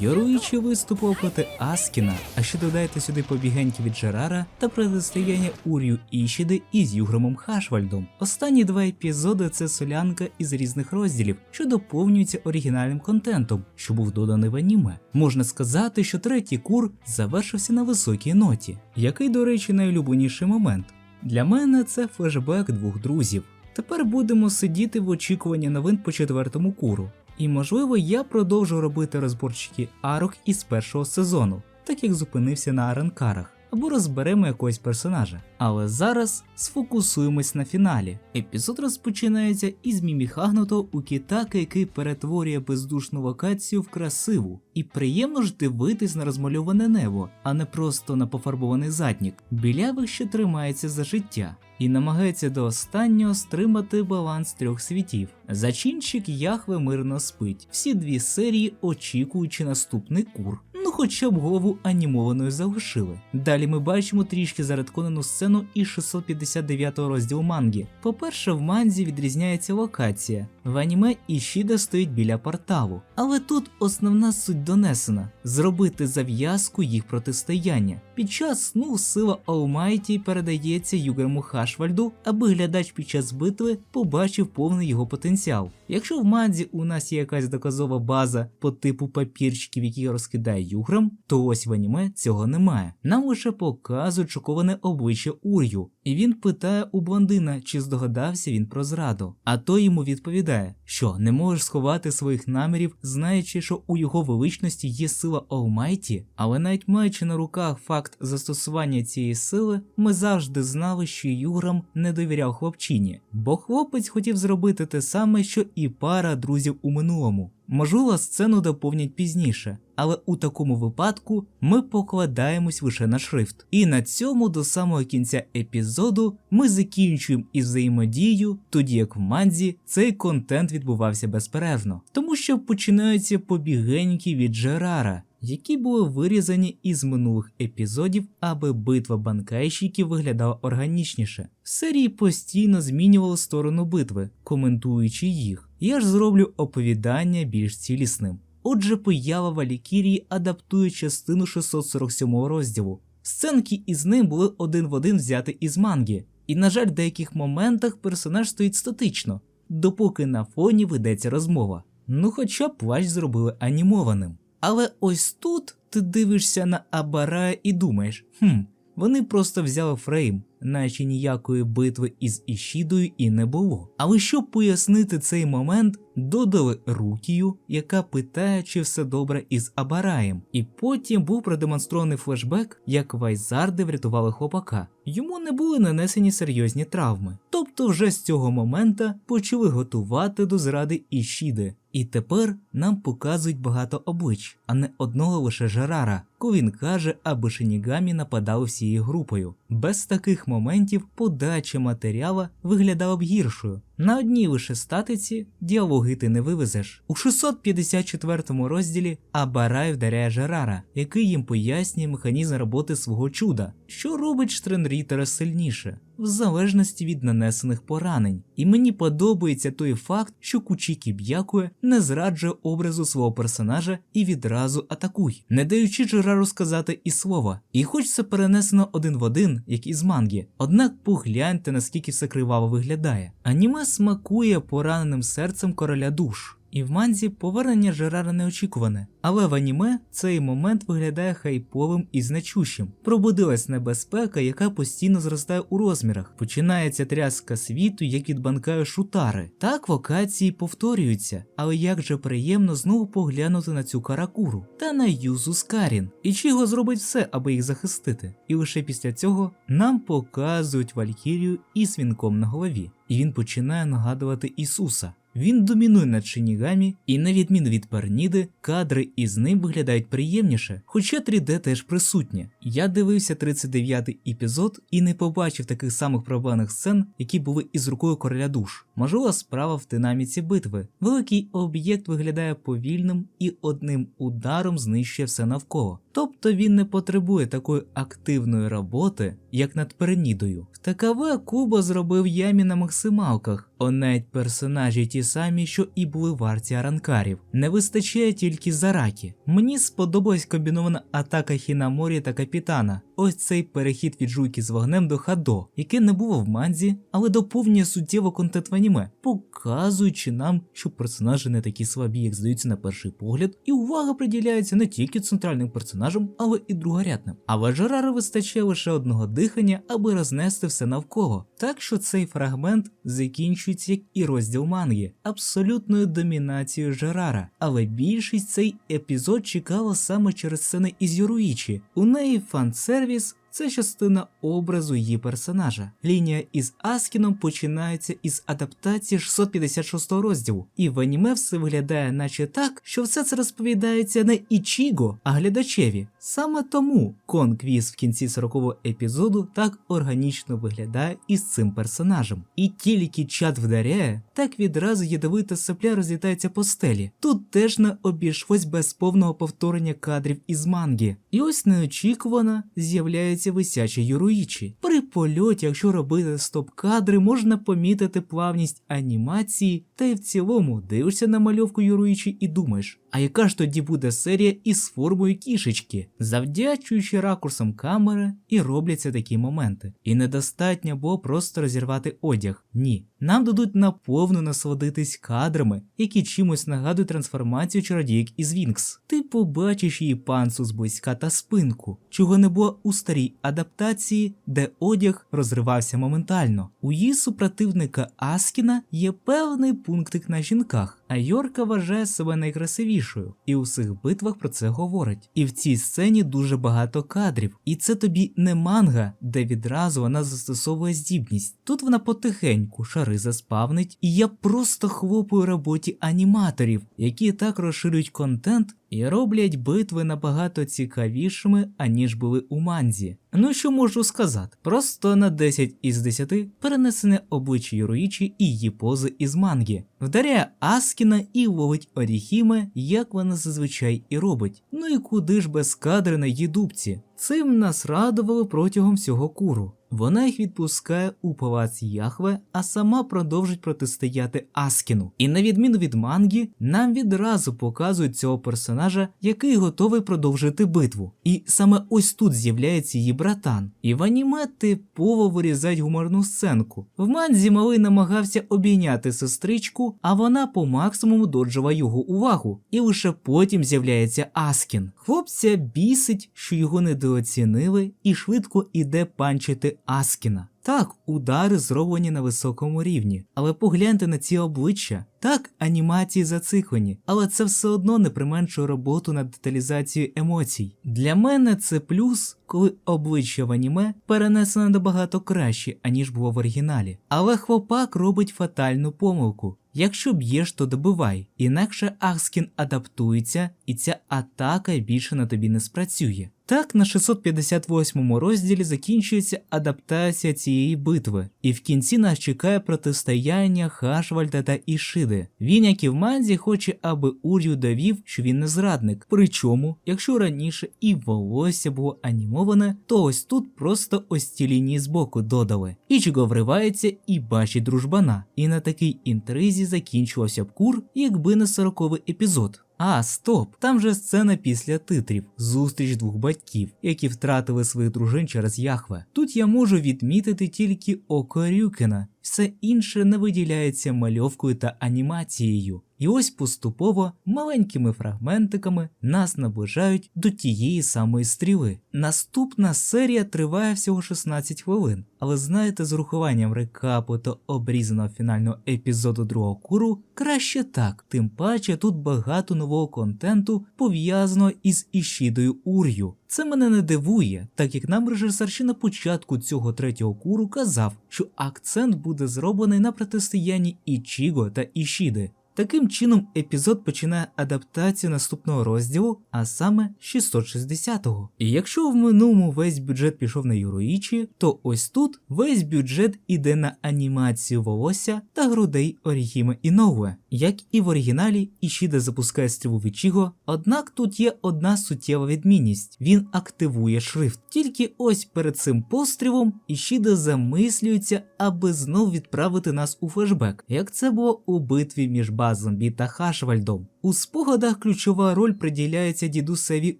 Йоруїчі виступив проти Аскіна, а ще додайте сюди побігеньки від Джерара та протистояння Урію Ішіди із Югромом Хашвальдом. Останні два епізоди це солянка із різних розділів, що доповнюються оригінальним контентом, що був доданий в аніме. Можна сказати, що третій кур завершився на високій ноті, який, до речі, найулюбленіший момент. Для мене це флешбек двох друзів. Тепер будемо сидіти в очікуванні новин по четвертому куру. І можливо я продовжу робити розборчики арок із першого сезону, так як зупинився на аранкарах, або розберемо якогось персонажа. Але зараз сфокусуємось на фіналі. Епізод розпочинається із міміхагнутого у кітака, який перетворює бездушну локацію в красиву. І приємно ж дивитись на розмальоване небо, а не просто на пофарбований заднік. Білявих ще тримається за життя і намагається до останнього стримати баланс трьох світів. Зачинщик Яхве мирно спить. Всі дві серії очікуючи наступний кур. Хоча б голову анімованою залишили. Далі ми бачимо трішки заредконену сцену із 659 розділу манги. По-перше, в манзі відрізняється локація. В аніме Ішіда стоїть біля порталу. Але тут основна суть донесена зробити зав'язку їх протистояння. Під час сну сила Алмайті передається Югерму Хашвальду, аби глядач під час битви побачив повний його потенціал. Якщо в манзі у нас є якась доказова база по типу папірчиків, які розкидає Юграм, то ось в аніме цього немає. Нам лише показують шоковане обличчя Ур'ю, і він питає у блондина, чи здогадався він про зраду. А той йому відповідає, що не можеш сховати своїх намірів, знаючи, що у його величності є сила Олмайті, але навіть маючи на руках факт застосування цієї сили, ми завжди знали, що Юграм не довіряв хлопчині, бо хлопець хотів зробити те саме, що і пара друзів у минулому. Можливо, сцену доповнять пізніше, але у такому випадку ми покладаємось лише на шрифт. І на цьому до самого кінця епізоду ми закінчуємо і взаємодію, тоді як в манзі цей контент відбувався безперервно, тому що починаються побігеньки від Джерара. Які були вирізані із минулих епізодів, аби битва банкайщиків виглядала органічніше. В серії постійно змінювали сторону битви, коментуючи їх. Я ж зроблю оповідання більш цілісним. Отже, поява Валікірії адаптує частину 647 розділу. Сценки із ним були один в один взяти із манги, і, на жаль, в деяких моментах персонаж стоїть статично, допоки на фоні ведеться розмова. Ну хоча б плащ зробили анімованим. Але ось тут ти дивишся на Абарая і думаєш, хм, вони просто взяли фрейм, наче ніякої битви із Ішідою і не було. Але щоб пояснити цей момент, додали Рукію, яка питає, чи все добре із Абараєм. І потім був продемонстрований флешбек, як Вайзарди врятували хлопака. Йому не були нанесені серйозні травми. Тобто вже з цього момента почали готувати до зради Ішіди. І тепер нам показують багато облич, а не одного лише Жерара, коли він каже, аби Шинігамі нападали всією групою. Без таких моментів подача матеріала виглядала б гіршою. На одній лише статиці діалоги ти не вивезеш. У 654 розділі Абарай вдаряє Жерара, який їм пояснює механізм роботи свого чуда, що робить Штренрітера сильніше, в залежності від нанесених поранень. І мені подобається той факт, що Кучікі Б'якує не зраджує образу свого персонажа і відразу атакує, не даючи Джерару розказати і слова. І хоч це перенесено один в один, як із манги, однак погляньте наскільки все криваво виглядає. Аніме смакує пораненим серцем короля душ. І в манзі повернення Жерара неочікуване, але в аніме цей момент виглядає хайповим і значущим. Пробудилась небезпека, яка постійно зростає у розмірах. Починається тряска світу, як від банкаю шутари. Так локації повторюються, але як же приємно знову поглянути на цю каракуру та на Юзу Скарін. І Чіго зробить все, аби їх захистити. І лише після цього нам показують Валькірію із вінком на голові, і він починає нагадувати Ісуса. Він домінує над Шинігамі, і на відміну від Парніди, кадри із ним виглядають приємніше, хоча 3D теж присутнє. Я дивився 39-й епізод і не побачив таких самих проблемних сцен, які були із рукою короля душ. Можливо, справа в динаміці битви. Великий об'єкт виглядає повільним і одним ударом знищує все навколо. Тобто він не потребує такої активної роботи, як над Перенідою. В ТКВ Куба зробив ямі на максималках, о навіть персонажі ті самі, що і були варті аранкарів. Не вистачає тільки заракі. Мені сподобалась комбінована атака Хінаморі та капітана. Ось цей перехід від жуйки з вогнем до Хадо, яке не було в манзі, але доповнює суттєво контент в аніме, показуючи нам, що персонажі не такі слабі, як здаються на перший погляд, і увага приділяється не тільки центральним персонажам, але і другорядним. Але Жерара вистачає лише одного дихання, аби рознести все навколо. Так що цей фрагмент закінчується як і розділ манги, абсолютною домінацією Жерара. Але більшість цей епізод чекала саме через сцени із Юруїчі. У неї фан-сервіс це частина образу її персонажа. Лінія із Аскіном починається із адаптації 656 розділу, і в аніме все виглядає, наче так, що все це розповідається не Ічіго, а глядачеві. Саме тому конквіз в кінці 40-го епізоду так органічно виглядає із цим персонажем. І тільки чат вдаряє, так відразу ядовита сопля розлітається по стелі. Тут теж не обійшлось без повного повторення кадрів із манги. І ось неочікувано з'являється висяча Юруїчі. При польоті, якщо робити стоп-кадри, можна помітити плавність анімації, та й в цілому дивишся на мальовку Юруїчі і думаєш, а яка ж тоді буде серія із формою кішечки, завдячуючи ракурсам камери, і робляться такі моменти. І недостатньо було просто розірвати одяг. Ні. Нам дадуть наповну насолодитись кадрами, які чимось нагадують трансформацію чародіїк із Вінкс. Ти побачиш її панцу зблизька та спинку, чого не було у старій адаптації, де одяг розривався моментально. У її супротивника Аскіна є певний пунктик на жінках, а Йорка вважає себе найкрасивішою, і у всіх битвах про це говорить. І в цій сцені дуже багато кадрів, і це тобі не манга, де відразу вона застосовує здібність. Тут вона потихеньку шари заспавнить, і я просто хлопаю роботі аніматорів, які так розширюють контент і роблять битви набагато цікавішими, аніж були у манзі. Ну що можу сказати? Просто на 10 із 10 перенесене обличчя Юруїчі і її пози із манги. Вдаряє Аскіна і ловить Оріхіме, як вона зазвичай і робить. Ну і куди ж без кадри на її дубці? Цим нас радували протягом всього куру. Вона їх відпускає у палац Яхве, а сама продовжить протистояти Аскіну. І на відміну від манги, нам відразу показують цього персонажа, який готовий продовжити битву. І саме ось тут з'являється її братан. І в аніме типово вирізають гуморну сценку. В манзі малий намагався обійняти сестричку, а вона по максимуму доджила його увагу. І лише потім з'являється Аскін. Хлопця бісить, що його недооцінили, і швидко іде панчити Аскіна. Так, удари зроблені на високому рівні, але погляньте на ці обличчя. Так, анімації зациклені, але це все одно не применшує роботу над деталізацією емоцій. Для мене це плюс, коли обличчя в аніме перенесено набагато краще, аніж було в оригіналі. Але хлопак робить фатальну помилку. Якщо б'єш, то добивай, інакше Аскін адаптується, і ця атака більше на тобі не спрацює. Так, на 658 розділі закінчується адаптація цієї битви, і в кінці нас чекає протистояння Хашвальда та Ішиди. Він, як і в манзі, хоче, аби Урю довів, що він не зрадник. Причому, якщо раніше і волосся було анімоване, то ось тут просто ось ці лінії збоку додали. Ічіго вривається і бачить дружбана. І на такій інтризі закінчувався б кур, якби не 40-й епізод. А, стоп! Там же сцена після титрів, зустріч двох батьків, які втратили своїх дружин через Яхве. Тут я можу відмітити тільки око Рюкена, все інше не виділяється мальовкою та анімацією. І ось поступово маленькими фрагментиками нас наближають до тієї самої стріли. Наступна серія триває всього 16 хвилин, але знаєте, з урахуванням рекапу та обрізаного фінального епізоду другого куру краще так, тим паче тут багато нового контенту пов'язаного із Ішідою Ур'ю. Це мене не дивує, так як нам режисер ще на початку цього третього куру казав, що акцент буде зроблений на протистоянні Ічіго та Ішіди. Таким чином, епізод починає адаптацію наступного розділу, а саме 660-го. І якщо в минулому весь бюджет пішов на Юроїчі, то ось тут весь бюджет іде на анімацію волосся та грудей Орігіми Іноуе. Як і в оригіналі, Ішіда запускає стрілу від Чіго, однак тут є одна суттєва відмінність: він активує шрифт. Тільки ось перед цим пострілом Ішіда замислюється, аби знов відправити нас у флешбек, як це було у битві між Базомбі та Хашвальдом. У спогадах ключова роль приділяється дідусеві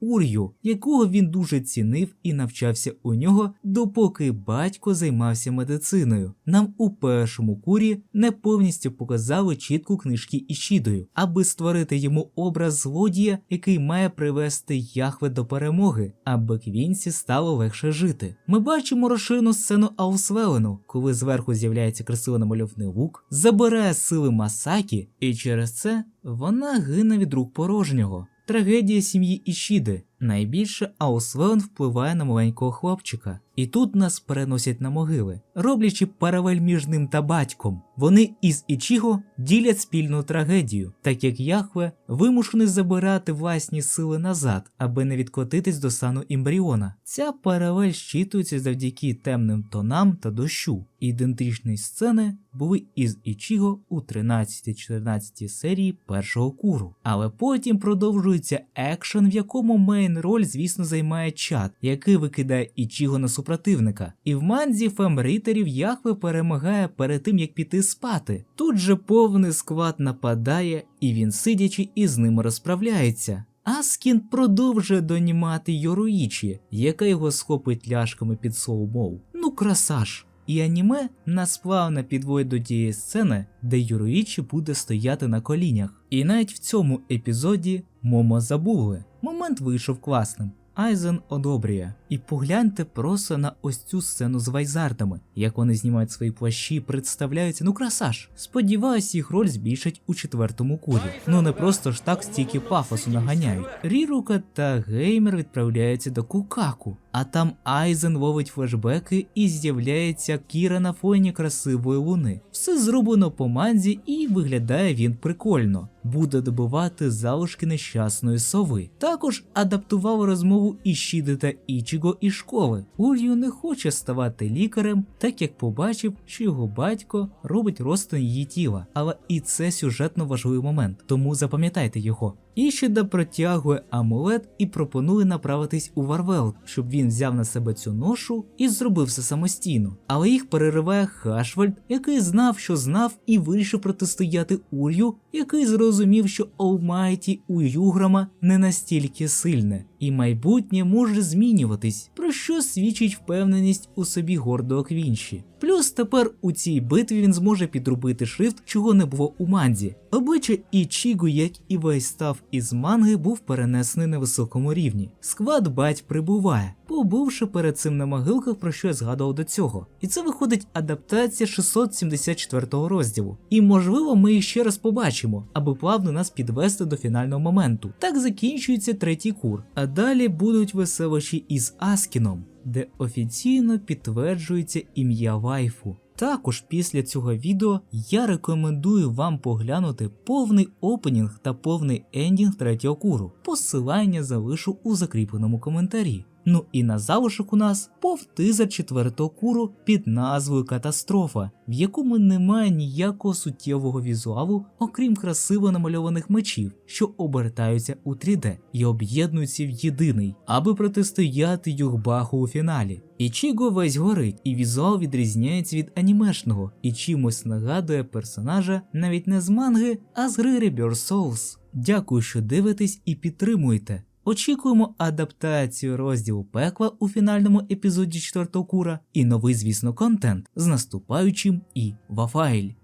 Ур'ю, якого він дуже цінив і навчався у нього, допоки батько займався медициною. Нам у першому курі не повністю показали чітку книжки Ішідою, аби створити йому образ злодія, який має привести Яхве до перемоги, аби Квінсі стало легше жити. Ми бачимо розширену сцену Аусвелену, коли зверху з'являється красиво намальований лук, забирає сили Масакі, і через це вона гине від рук порожнього. Трагедія сім'ї Ішіди. Найбільше Аусвелен впливає на маленького хлопчика, і тут нас переносять на могили, роблячи паралель між ним та батьком. Вони із Ічіго ділять спільну трагедію, так як Яхве вимушений забирати власні сили назад, аби не відкотитись до стану ембріона. Ця паралель щитується завдяки темним тонам та дощу. Ідентичні сцени були із Ічіго у 13-14 серії першого куру. Але потім продовжується екшен, в якому мейн роль, звісно, займає чат, який викидає Ічіго на супротивника. І в манзі фемрітерів Яхве перемагає перед тим, як піти спати. Тут же повний склад нападає, і він, сидячи, із ними розправляється. Аскін продовжує донімати Йоруїчі, яка його схопить ляшками під соумов. Ну, красаж. І аніме нас плавно підводить до тієї сцени, де Юроїчі буде стояти на колінях. І навіть в цьому епізоді Момо забули. Момент вийшов класним. Айзен одобрює. І погляньте просто на ось цю сцену з вайзардами, як вони знімають свої плащі, представляються, ну краса ж. Сподіваюсь, їх роль збільшать у четвертому курі. Ну не просто ж так стільки пафосу наганяють. Рірука та геймер відправляються до Кукаку, а там Айзен ловить флешбеки і з'являється Кіра на фоні красивої луни. Все зроблено по манзі і виглядає він прикольно. Буде добивати залишки нещасної сови. Також адаптував розмову Ішіди та Ічіго із школи. Ур'ю не хоче ставати лікарем, так як побачив, що його батько робить розтин її тіла. Але і це сюжетно важливий момент, тому запам'ятайте його. Ішіда протягує амулет і пропонує направитись у Варвелд, щоб він взяв на себе цю ношу і зробив все самостійно. Але їх перериває Хашвальд, який знав, що знав, і вирішив протистояти Ур'ю, який зрозумів, що Олмайті у Юграма не настільки сильне, і майбутнє може змінюватись, про що свідчить впевненість у собі гордого Квінші. Плюс тепер у цій битві він зможе підробити шрифт, чого не було у манзі. Обличчя Ічігу, як і весь став із манги, був перенесений на високому рівні. Сквад бать прибуває, побувши перед цим на могилках, про що я згадував до цього. І це виходить адаптація 674 розділу. І можливо, ми їх ще раз побачимо, аби плавно нас підвести до фінального моменту. Так закінчується третій кур. А далі будуть веселощі із Аскіном де офіційно підтверджується ім'я вайфу. Також після цього відео я рекомендую вам поглянути повний опенінг та повний ендінг третього куру. Посилання залишу у закріпленому коментарі. Ну і на залишок у нас повтизер четвертого куру під назвою Катастрофа, в якому немає ніякого суттєвого візуалу, окрім красиво намальованих мечів, що обертаються у 3D і об'єднуються в єдиний, аби протистояти Югбаху у фіналі. Ічіго весь горить, і візуал відрізняється від анімешного і чимось нагадує персонажа навіть не з манги, а з гри Rebirth Souls. Дякую, що дивитесь і підтримуєте. Очікуємо адаптацію розділу пекла у фінальному епізоді 4 кура і новий, звісно, контент з наступаючим і Вафайль.